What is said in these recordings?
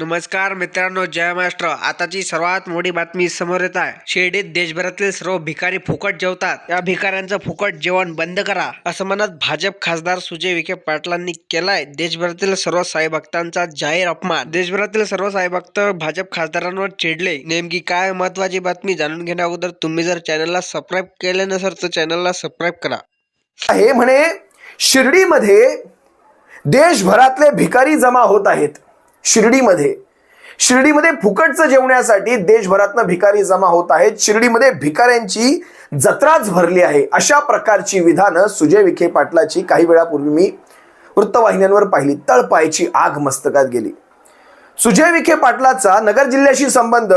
नमस्कार मित्रांनो जय महाराष्ट्र. आताची सर्वात मोठी बातमी समोर येत आहे. शिर्डीत देशभरातील सर्व भिकारी फुकट जेवतात. या भिकाऱ्यांचं फुकट जेवण बंद करा असं म्हणत भाजप खासदार सुजय विखे पाटलांनी केलाय. देशभरातील सर्व साई भक्तांचा जाहीर अपमान. देशभरातील सर्व साई भक्त भाजप खासदारांवर चिडले. नेमकी काय महत्वाची बातमी जाणून घेण्या अगोदर तुम्ही जर चॅनलला सबस्क्राईब केले नसेल तर चॅनलला सबस्क्राईब करा. हे म्हणे शिर्डीमध्ये देशभरातले भिकारी जमा होत आहेत. शिर्डीमध्ये. शिर्डीमध्ये फुकटचं जेवण्यासाठी देशभरातनं भिकारी जमा होत आहेत. शिर्डीमध्ये भिकाऱ्यांची जत्राच भरली आहे. अशा प्रकारची विधानं सुजय विखे पाटलाची काही वेळापूर्वी मी वृत्तवाहिन्यांवर पाहिली. तळपायची आग मस्तकात गेली. सुजय विखे पाटलाचा नगर जिल्ह्याशी संबंध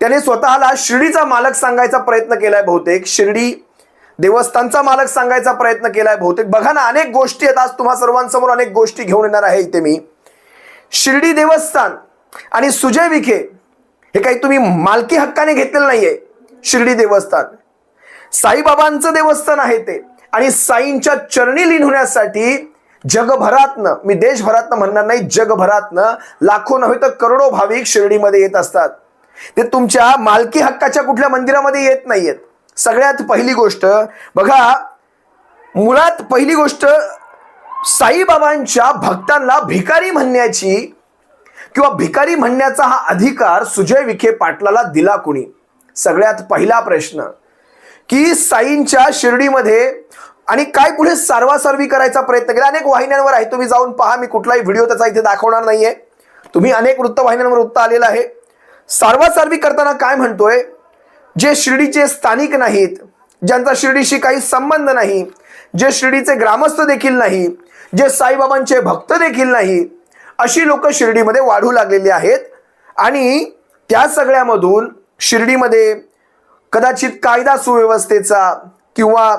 त्याने स्वतःला शिर्डीचा मालक सांगायचा प्रयत्न केलाय बहुतेक. शिर्डी देवस्थानचा मालक सांगायचा प्रयत्न केलाय बहुतेक. बघा ना अनेक गोष्टी आहेत. आज तुम्हा सर्वांसमोर अनेक गोष्टी घेऊन येणार आहे इथे मी. शिर्डी देवस्थान आणि सुजय विखे हे काही तुम्ही मालकी हक्काने घेतलेलं नाहीये. शिर्डी देवस्थान. साईबाबांचं देवस्थान आहे ते. आणि साईंच्या चरणी लीन होण्यासाठी जगभरातनं मी देशभरातनं म्हणणार नाही जगभरातनं लाखो नव्हे तर करोडो भाविक शिर्डीमध्ये येत असतात. ते तुमच्या मालकी हक्काच्या कुठल्या मंदिरामध्ये येत नाहीयेत. सगळ्यात पहिली गोष्ट बघा मुळात पहिली गोष्ट साईबाबांच्या भक्तांना भिकारी म्हणण्याची किंवा भिकारी म्हणण्याचा हा अधिकार सुजय विखे पाटलाला दिला कुणी? सगळ्यात पहिला प्रश्न की साईंच्या शिर्डीमध्ये आणि काय पुढे सारवासारवी करायचा प्रयत्न केला? अनेक वाहिन्यांवर आहे तुम्ही जाऊन पहा मी कुठलाही व्हिडिओ त्याचा इथे दाखवणार नाहीये. तुम्ही अनेक वृत्तवाहिन्यांवर वृत्त आलेलं आहे. सारवासारवी करताना काय म्हणतोय? जे शिर्डीचे स्थानिक नाहीत ज्यांचा शिर्डीशी काही संबंध नाही जे शिर्डीचे ग्रामस्थ देखील नाही जे साईबाबांचे भक्त देखील नाही अशी लोक शिर्डीमध्ये वाढू लागलेली आहेत. आणि त्या सगळ्यामधून शिर्डीमध्ये कदाचित कायदा सुव्यवस्थेचा किंवा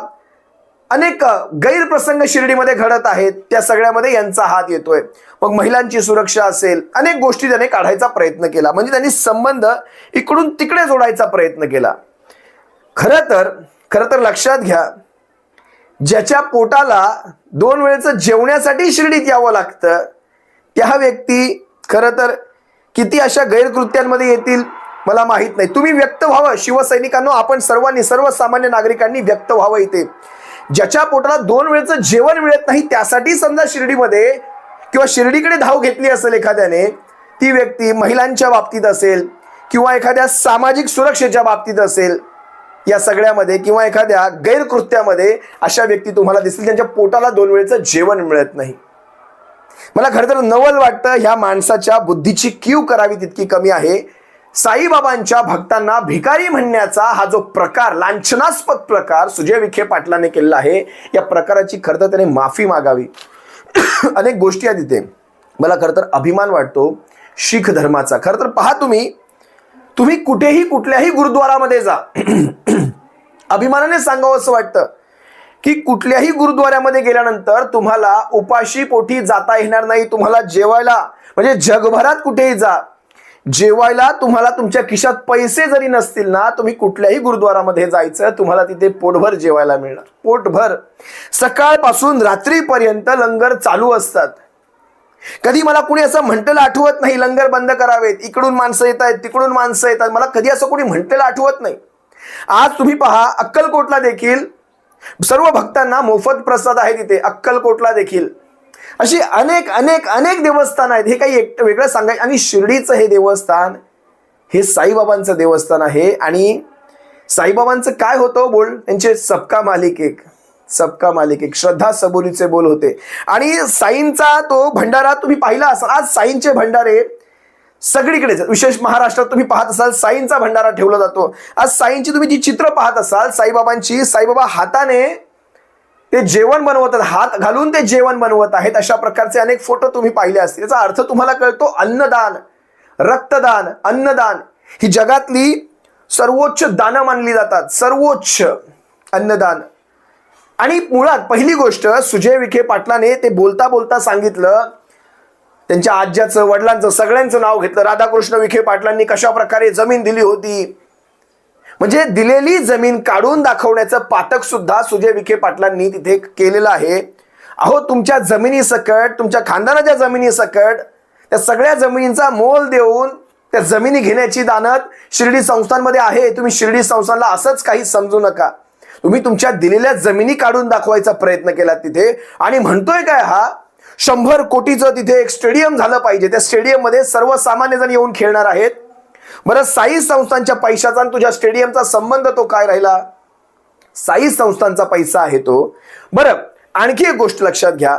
अनेक गैरप्रसंग शिर्डीमध्ये घडत आहेत त्या सगळ्यामध्ये यांचा हात येतोय. मग महिलांची सुरक्षा असेल अनेक गोष्टी त्याने काढायचा प्रयत्न केला. म्हणजे त्यांनी संबंध इकडून तिकडे जोडायचा प्रयत्न केला. खरं तर खरं तर लक्षात घ्या ज्याच्या पोटाला दोन वेळेचं जेवण्यासाठी शिर्डीत यावं लागतं. त्या व्यक्ती खरं तर किती अशा गैरकृत्यांमध्ये येतील मला माहीत नाही. तुम्ही व्यक्त व्हावं. शिवसैनिकांनो आपण सर्वांनी सर्वसामान्य नागरिकांनी व्यक्त व्हावं इथे. ज्याच्या पोटाला दोन वेळचं जेवण मिळत नाही त्यासाठी समजा शिर्डीमध्ये किंवा शिर्डीकडे धाव घेतली असेल एखाद्याने ती व्यक्ती महिलांच्या बाबतीत असेल किंवा एखाद्या सामाजिक सुरक्षेच्या बाबतीत असेल या सगळ्यामध्ये किंवा एखाद्या गैरकृत्यामध्ये अशा व्यक्ती तुम्हाला दिसतील त्यांच्या पोटाला दोन वेळेचं जेवण मिळत नाही. मला खरं तर नवल वाटतं ह्या माणसाच्या बुद्धीची कीव करावी तितकी कमी आहे. साईबाबांच्या भक्तांना भिकारी म्हणण्याचा हा जो प्रकार लांछनास्पद प्रकार सुजय विखे पाटलाने केलेला आहे या प्रकाराची खरं तर त्याने माफी मागावी. अनेक गोष्टी आहेत तिथे मला खरं तर अभिमान वाटतो शीख धर्माचा. खरं तर पहा तुम्ही तुम्ही कुठेही कुठल्याही गुरुद्वारामध्ये जा. अभिमानाने सांगावं असं वाटतं की कुठल्याही गुरुद्वाऱ्यामध्ये गेल्यानंतर तुम्हाला उपाशी पोटी जाता येणार नाही तुम्हाला जेवायला म्हणजे जगभरात कुठेही जा जेवायला तुम्हाला तुमच्या खिशात पैसे जरी नसतील ना तुम्ही कुठल्याही गुरुद्वारामध्ये जायचं तुम्हाला तिथे पोटभर जेवायला मिळणार. पोटभर. सकाळपासून रात्रीपर्यंत लंगर चालू असतात. कधी मला कुणी असं म्हटलेलं आठवत नाही लंगर बंद करावेत इकडून माणसं येत आहेत तिकडून माणसं येतात. मला कधी असं कुणी म्हटलेलं आठवत नाही. आज तुम्ही पहा अक्कलकोटला देखील सर्व भक्तांना मोफत प्रसाद आहे तिथे अक्कलकोटला देखील. अशी अनेक अनेक अनेक देवस्थान आहेत. हे काही एक वेगळं सांगायचं. आणि शिर्डीचं हे देवस्थान हे साईबाबांचं देवस्थान आहे. आणि साईबाबांचं काय होतं हो बोल? त्यांचे सबका मालिक एक. सबका मालिक एक. श्रद्धा सबुरीचे बोल होते. आणि साईंचा तो भंडारा तुम्ही पाहिला असाल. आज साईंचे भंडारे सगळीकडेच विशेष महाराष्ट्रात तुम्ही पाहत असाल साईंचा भंडारा ठेवला जातो. आज साईंची तुम्ही जी चित्र पाहत असाल साईबाबांची साईबाबा हाताने ते जेवण बनवत हात घालून ते जेवण बनवत आहेत. अशा प्रकारचे अनेक फोटो तुम्ही पाहिले असतील. याचा अर्थ तुम्हाला कळतो अन्नदान रक्तदान अन्नदान. ही जगातली सर्वोच्च दानं मानली जातात. सर्वोच्च अन्नदान. आणि मुळात पहिली गोष्ट सुजय विखे पाटलाने ते बोलता बोलता सांगितलं त्यांच्या आज्याचं वडिलांचं सगळ्यांचं नाव घेतलं. राधाकृष्ण विखे पाटलांनी कशा प्रकारे जमीन दिली होती? म्हणजे दिलेली जमीन काढून दाखवण्याचं पातक सुद्धा सुजय विखे पाटलांनी तिथे केलेलं आहे. अहो तुमच्या जमिनी सकट तुमच्या खानदानाच्या जमिनी सकट त्या सगळ्या जमिनींचा मोल देऊन त्या जमिनी घेण्याची दानत शिर्डी संस्थांमध्ये आहे. तुम्ही शिर्डी संस्थानला असंच काही समजू नका. तुम्ही तुमच्या दिलेल्या जमिनी काढून दाखवायचा प्रयत्न केला तिथे. आणि म्हणतोय काय हा? शंभर कोटीचं तिथे एक स्टेडियम झालं पाहिजे. त्या स्टेडियममध्ये सर्वसामान्य जण येऊन खेळणार आहेत. बरं साई संस्थांच्या पैशाचा आणि तुझ्या स्टेडियमचा संबंध तो काय राहिला? साई संस्थांचा पैसा आहे तो. बरं आणखी एक गोष्ट लक्षात घ्या.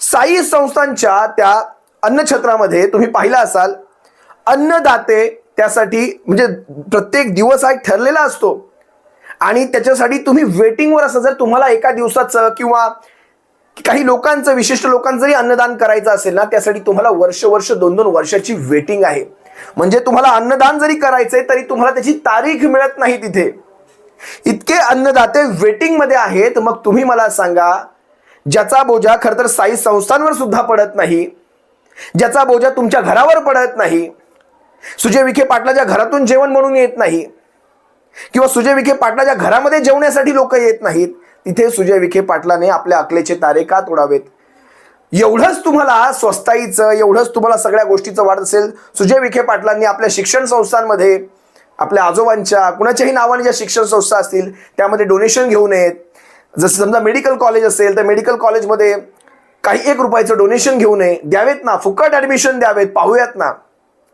साई संस्थांच्या त्या अन्नछत्रामध्ये तुम्ही पाहिला असाल अन्नदाते त्यासाठी म्हणजे प्रत्येक दिवस हा एक ठरलेला असतो. आणि त्याच्यासाठी तुम्ही वेटिंगवर असं जर तुम्हाला एका दिवसाचं किंवा की काही लोकांचं विशिष्ट लोकांचं जरी अन्नदान करायचं असेल ना त्यासाठी तुम्हाला वर्ष वर्ष दोन दोन वर्षाची वेटिंग आहे. म्हणजे तुम्हाला अन्नदान जरी करायचंय तरी तुम्हाला त्याची तारीख मिळत नाही तिथे. इतके अन्नदाते वेटिंगमध्ये आहेत मग तुम्ही मला सांगा ज्याचा बोजा खर तर साई संस्थांवर सुद्धा पडत नाही ज्याचा बोजा तुमच्या घरावर पडत नाही सुजय विखे पाटलाच्या घरातून जेवण म्हणून येत नाही किंवा सुजय विखे पाटलाच्या घरामध्ये जेवण्यासाठी लोक येत नाहीत तिथे सुजय विखे पाटलाने आपल्या अकलेचे तारे का तोडावेत? एवढंच तुम्हाला स्वस्ताईचं एवढंच तुम्हाला सगळ्या गोष्टीचं वाटत असेल सुजय विखे पाटलांनी आपल्या शिक्षण संस्थांमध्ये आपल्या आजोबांच्या कुणाच्याही नावाने ज्या शिक्षण संस्था असतील त्यामध्ये डोनेशन घेऊ नयेत. जसं समजा मेडिकल कॉलेज असेल तर मेडिकल कॉलेजमध्ये काही एक रुपयाचं डोनेशन घेऊ नये. द्यावेत ना फुकट ऍडमिशन द्यावेत पाहूयात ना.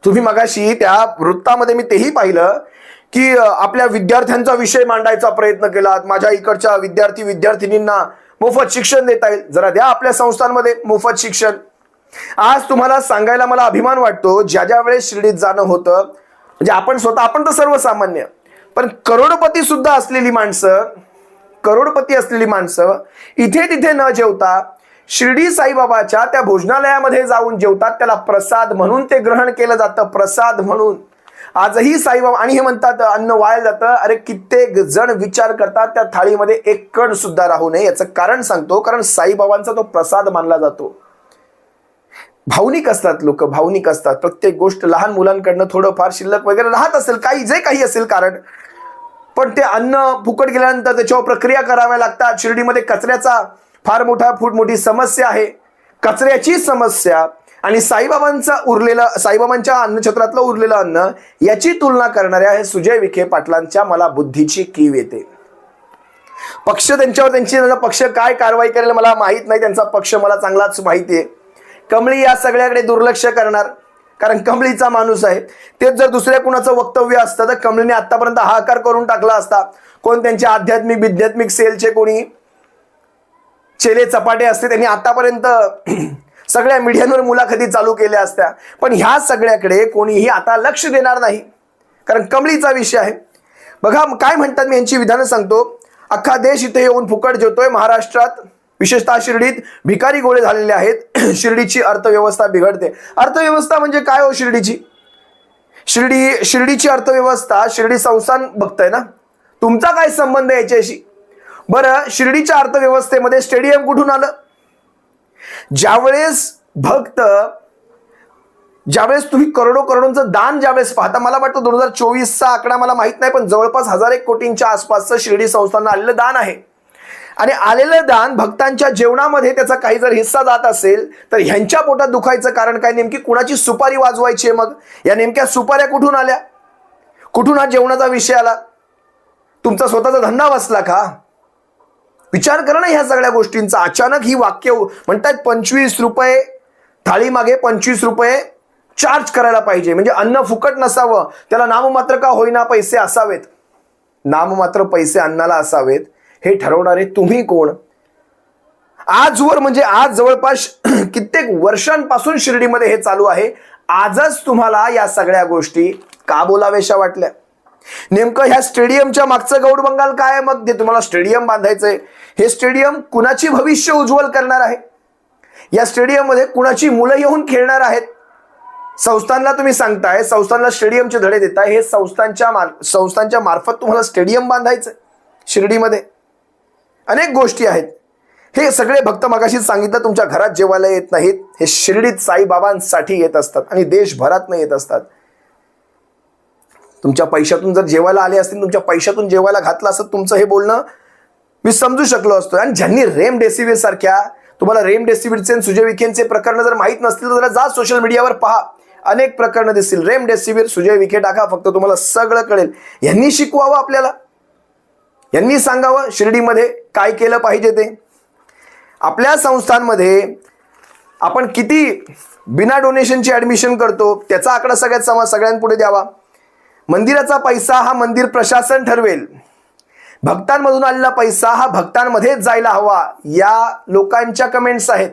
तुम्ही मगाशी त्या वृत्तामध्ये मी तेही पाहिलं की आपल्या विद्यार्थ्यांचा विषय मांडायचा प्रयत्न केला माझ्या इकडच्या विद्यार्थी विद्यार्थिनींना मोफत शिक्षण देता येईल. जरा द्या आपल्या संस्थांमध्ये मोफत शिक्षण. आज तुम्हाला सांगायला मला अभिमान वाटतो ज्या ज्या वेळेस शिर्डीत जाणं होतं म्हणजे आपण स्वतः आपण तर सर्वसामान्य पण करोडपती सुद्धा असलेली माणसं करोडपती असलेली माणसं इथे तिथे न जेवता शिर्डी साईबाबाच्या त्या भोजनालयामध्ये जाऊन जेवतात त्याला प्रसाद म्हणून ते ग्रहण केलं जातं प्रसाद म्हणून. आजही साईबाबा आणि हे म्हणतात अन्न वाया जातं. अरे कित्येक जण विचार करतात त्या थाळीमध्ये एक कण सुद्धा राहू नये. याचं कारण सांगतो कारण साईबाबांचा तो प्रसाद मानला जातो. भावनिक असतात लोक भावनिक असतात. प्रत्येक गोष्ट लहान मुलांकडनं थोडंफार शिल्लक वगैरे राहत असेल काही जे काही असेल कारण. पण ते अन्न फुकट गेल्यानंतर त्याच्यावर प्रक्रिया कराव्या लागतात. शिर्डीमध्ये कचऱ्याचा फार मोठा फूट मोठी समस्या आहे. कचऱ्याची समस्या आणि साईबाबांचा उरलेलं साईबाबांच्या अन्नछत्रातलं उरलेलं अन्न याची तुलना करणाऱ्या हे सुजय विखे पाटलांच्या मला बुद्धीची कीव येते. पक्ष त्यांच्यावर त्यांची पक्ष काय कारवाई करेल मला माहीत नाही त्यांचा पक्ष मला चांगलाच माहिती आहे. कमळी या सगळ्याकडे दुर्लक्ष करणार कारण कमळीचा माणूस आहे. तेच जर दुसऱ्या कुणाचं वक्तव्य असतं तर कमळीने आतापर्यंत हाहाकार करून टाकला असता. कोण त्यांचे आध्यात्मिक विध्यात्मिक सेलचे कोणी? चेले चपाटे असते त्यांनी आतापर्यंत सगळ्या मीडियांवर मुलाखती चालू केल्या असत्या. पण ह्या सगळ्याकडे कोणीही आता लक्ष देणार नाही. कारण कमळीचा विषय आहे. बघा काय म्हणतात मी यांची विधानं सांगतो. अख्खा देश इथे येऊन फुकट जेवतोय. महाराष्ट्रात विशेषतः शिर्डीत भिकारी गोळे झालेले आहेत. शिर्डीची अर्थव्यवस्था बिघडते. अर्थव्यवस्था म्हणजे काय हो शिर्डीची? शिर्डी शिर्डीची अर्थव्यवस्था शिर्डी संस्थान बघताय ना? तुमचा काय संबंध आहे याच्याशी? बरं शिर्डीच्या अर्थव्यवस्थेमध्ये स्टेडियम कुठून आलं? ज्यावेळेस भक्त ज्यावेळेस तुम्ही करोडो करोडोंचं दान ज्यावेळेस पाहता मला वाटतं दोन हजार चोवीसचा आकडा मला माहीत नाही पण जवळपास हजार एक कोटींच्या आसपासचं शिर्डी संस्थांना आलेलं दान आहे. आणि आलेलं दान भक्तांच्या जेवणामध्ये त्याचा काही जर हिस्सा जात असेल तर ह्यांच्या पोटात दुखायचं कारण काय? नेमकी कुणाची सुपारी वाजवायची आहे मग? या नेमक्या सुपाऱ्या कुठून आल्या? कुठून हा जेवणाचा विषय आला? तुमचा स्वतःचा धंदा बसला का? विचार करा ना ह्या सगळ्या गोष्टींचा. अचानक ही वाक्य म्हणतात पंचवीस रुपये थाळी मागे पंचवीस रुपये चार्ज करायला पाहिजे. म्हणजे अन्न फुकट नसावं. त्याला नाममात्र का होईना पैसे असावेत? नाममात्र पैसे अन्नाला असावेत. हे ठरवणारे तुम्ही कोण? आजवर म्हणजे आज जवळपास कित्येक वर्षांपासून शिर्डीमध्ये हे चालू आहे. आजच तुम्हाला या सगळ्या गोष्टी का बोलावेशा वाटल्या? नेमकं ह्या स्टेडियमच्या मागचं गौड बंगाल काय मग ते तुम्हाला स्टेडियम बांधायचंय. हे स्टेडियम कुणाची भविष्य उज्ज्वल करणार आहे? या स्टेडियममध्ये कुणाची मुलं येऊन खेळणार आहेत? संस्थांना तुम्ही सांगताय संस्थांना स्टेडियमचे धडे देताय हे संस्थांच्या मार संस्थांच्या मार्फत तुम्हाला स्टेडियम बांधायचं शिर्डीमध्ये. अनेक गोष्टी आहेत. हे सगळे भक्त मगाशीच सांगितलं तुमच्या घरात जेवायला येत नाहीत. हे शिर्डीत साईबाबांसाठी येत असतात आणि देशभरात येत असतात. तुमच्या पैशातून जर जेवायला आले असतील तुमच्या पैशातून जेवायला घातलं असत तुमचं हे बोलणं मी समजू शकलो असतो. आणि ज्यांनी रेम डेसिवीर सारख्या तुम्हाला रेमडेसिवीरचे आणि सुजय विखेंचे प्रकरण जर माहीत नसतील तर जा सोशल मीडियावर पहा. अनेक प्रकरणं दिसतील. रेमडेसिवीर सुजय विखे टाका फक्त तुम्हाला सगळं कळेल. यांनी शिकवावं आपल्याला. यांनी सांगावं शिर्डीमध्ये काय केलं पाहिजे ते. आपल्या संस्थांमध्ये आपण किती बिना डोनेशनची ॲडमिशन करतो त्याचा आकडा सगळ्यात समा सगळ्यांपुढे द्यावा. मंदिराचा पैसा हा मंदिर प्रशासन ठरवेल. भक्तांमधून आलेला पैसा हा भक्तांमध्येच जायला हवा या लोकांच्या कमेंट्स आहेत.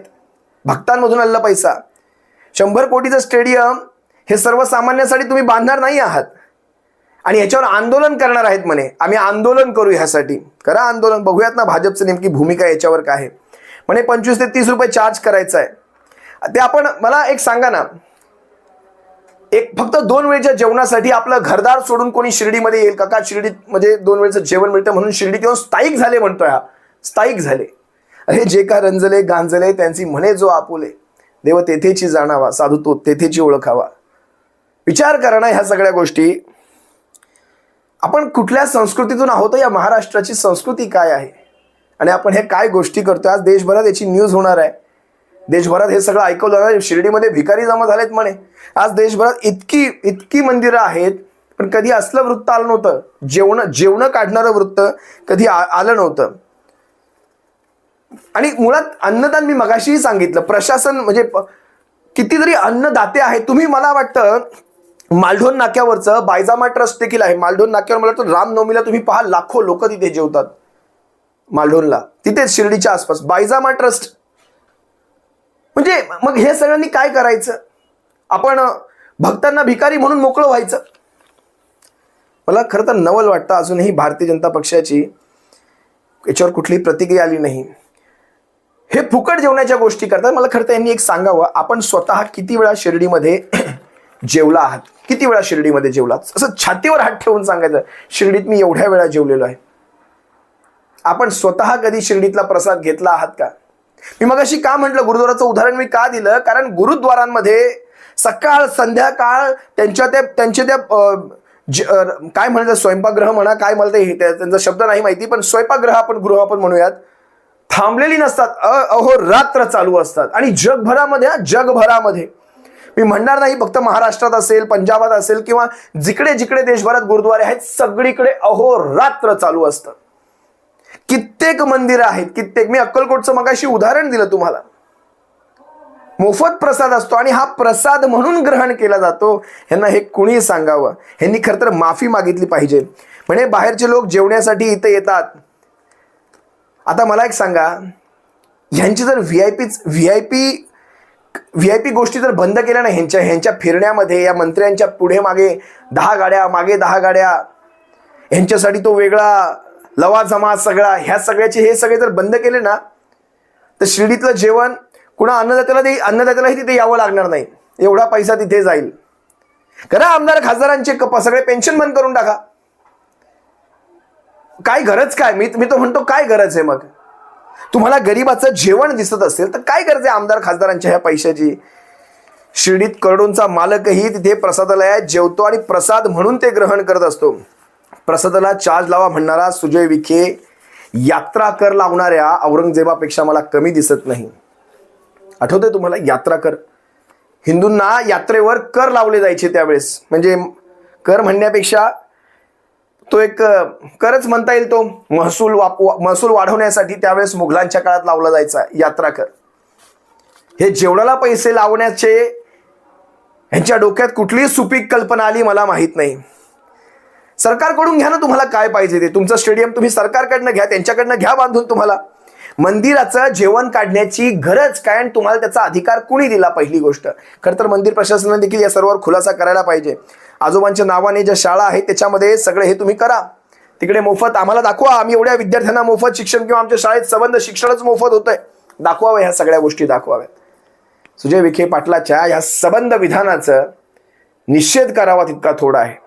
भक्तांमधून आलेला पैसा. शंभर कोटीचं स्टेडियम हे सर्वसामान्यांसाठी तुम्ही बांधणार नाही आहात. आणि याच्यावर आंदोलन करणार आहेत म्हणे. आम्ही आंदोलन करू ह्यासाठी. करा आंदोलन. बघूयात ना भाजपचं नेमकी भूमिका याच्यावर काय आहे. म्हणे पंचवीस ते तीस रुपये चार्ज करायचा आहे ते आपण मला एक सांगा ना. एक फक्त दोन वेळच्या जेवणासाठी आपलं घरदार सोडून कोणी शिर्डीमध्ये येईल? का का शिर्डीत म्हणजे दोन वेळचं जेवण मिळतं म्हणून शिर्डीत येऊन स्थायिक झाले म्हणतोय हा. स्थायिक झाले. अरे जे का रंजले गांजले त्यांची म्हणे जो आपुले. देव तेथेची जाणावा साधू तो तेथेची ओळखावा. विचार करा ना ह्या सगळ्या गोष्टी. आपण कुठल्या संस्कृतीतून आहोत या महाराष्ट्राची संस्कृती काय आहे? आणि आपण हे काय गोष्टी करतो आज देशभरात याची न्यूज होणार आहे. देशभरात हे सगळं ऐकवलं जाणार शिर्डीमध्ये भिकारी जमा झालेत म्हणे. आज देशभरात इतकी इतकी मंदिरं आहेत पण कधी असलं वृत्त आलं नव्हतं. जेवण जेवणं काढणारं वृत्त कधी आ- आलं नव्हतं. आणि मुळात अन्नदान मी मगाशीही सांगितलं. प्रशासन म्हणजे कितीतरी अन्नदाते आहेत. तुम्ही मला वाटतं मालढोन नाक्यावरचं बायजामा ट्रस्ट देखील आहे. मालढोन नाक्यावर मला वाटतं रामनवमीला तुम्ही पहा लाखो लोक तिथे जेवतात. मालढोनला. तिथेच शिर्डीच्या आसपास. बायजामा ट्रस्ट म्हणजे मग हे सगळ्यांनी काय करायचं? आपण भक्तांना भिकारी म्हणून मोकळं व्हायचं. मला खरं तर नवल वाटतं अजूनही भारतीय जनता पक्षाची याच्यावर कुठलीही प्रतिक्रिया आली नाही. हे फुकट जेवणाच्या गोष्टी करतात. मला खरं तर यांनी एक सांगावं. आपण स्वतः किती वेळा शिर्डीमध्ये जेवला आहात? किती वेळा शिर्डीमध्ये जेवलात? असं छातीवर हात ठेवून सांगायचं शिर्डीत मी एवढ्या वेळा जेवलेलो आहे. आपण स्वतः कधी शिर्डीतला प्रसाद घेतला आहात का? मी मग अशी का म्हटलं गुरुद्वाराचं उदाहरण मी का दिलं? कारण गुरुद्वारांमध्ये सकाळ संध्याकाळ त्यांच्या त्या त्यांच्या त्या काय म्हणायचं स्वयंपाकगृह म्हणा काय मला ते त्यांचा शब्द नाही माहिती पण स्वयंपाकग्रह आपण गृह आपण म्हणूयात थांबलेली नसतात अ- अहोरात्र चालू असतात. आणि जगभरामध्ये जगभरामध्ये. मी म्हणणार नाही फक्त महाराष्ट्रात असेल पंजाबात असेल किंवा जिकडे जिकडे देशभरात गुरुद्वारे आहेत सगळीकडे अहोरात्र चालू असतात कित्येक मंदिरं आहेत कित्येक. मी अक्कलकोटचं मगाशी उदाहरण दिलं तुम्हाला. मोफत प्रसाद असतो आणि हा प्रसाद म्हणून ग्रहण केला जातो. ह्यांना हे कुणी सांगावं. ह्यांनी खरं तर माफी मागितली पाहिजे. म्हणजे बाहेरचे लोक जेवण्यासाठी इथे येतात. आता मला एक सांगा. ह्यांची जर V I peach V I P V I P गोष्टी जर बंद केल्या ना ह्यांच्या ह्यांच्या फिरण्यामध्ये या मंत्र्यांच्या पुढे मागे दहा गाड्या मागे दहा गाड्या ह्यांच्यासाठी तो वेगळा लवाजमा सगळा ह्या सगळ्याचे हे सगळे जर बंद केले ना तर शिर्डीतलं जेवण कुणा अन्नदात्याला ते अन्नदात्यालाही तिथे यावं लागणार नाही. एवढा पैसा तिथे जाईल. करा आमदार खासदारांचे कप सगळे पेन्शन बंद करून टाका. काय गरज काय? मी मी तो म्हणतो काय गरज आहे मग? तुम्हाला गरीबाचं जेवण दिसत असेल तर काय गरज आहे आमदार खासदारांच्या ह्या पैशाची? शिर्डीत करडूंचा मालकही तिथे प्रसादालयात जेवतो आणि प्रसाद म्हणून ते ग्रहण करत असतो. प्रसादाला चार्ज लावा म्हणणारा सुजय विखे यात्रा कर लावणाऱ्या औरंगजेबापेक्षा मला कमी दिसत नाही. आठवतंय तुम्हाला? यात्रा कर. हिंदूंना यात्रेवर कर लावले जायचे त्यावेळेस. म्हणजे कर म्हणण्यापेक्षा तो एक करच म्हणता येईल तो. महसूल वाप महसूल वाढवण्यासाठी त्यावेळेस मुघलांच्या काळात लावला जायचा यात्रा कर. हे जेवणाला पैसे लावण्याचे ह्यांच्या डोक्यात कुठलीही सुपीक कल्पना आली मला माहीत नाही. सरकारकडून घ्या ना तुम्हाला काय पाहिजे ते. तुमचं स्टेडियम तुम्ही सरकारकडनं घ्या त्यांच्याकडनं घ्या बांधून तुम्हाला. मंदिराचं जेवण काढण्याची गरज काय आणि तुम्हाला त्याचा अधिकार कुणी दिला पहिली गोष्ट? खरं तर मंदिर प्रशासनाने देखील या सर्वावर खुलासा करायला पाहिजे. आजोबांच्या नावाने ज्या शाळा आहेत त्याच्यामध्ये सगळे हे तुम्ही करा. तिकडे मोफत आम्हाला दाखवा. आम्ही एवढ्या विद्यार्थ्यांना मोफत शिक्षण किंवा आमच्या शाळेत संबंध शिक्षणच मोफत होतंय. दाखवावं ह्या सगळ्या गोष्टी दाखवाव्यात. सुजय विखे पाटलाच्या ह्या सबंध विधानाचं निषेध करावा तितका थोडा आहे.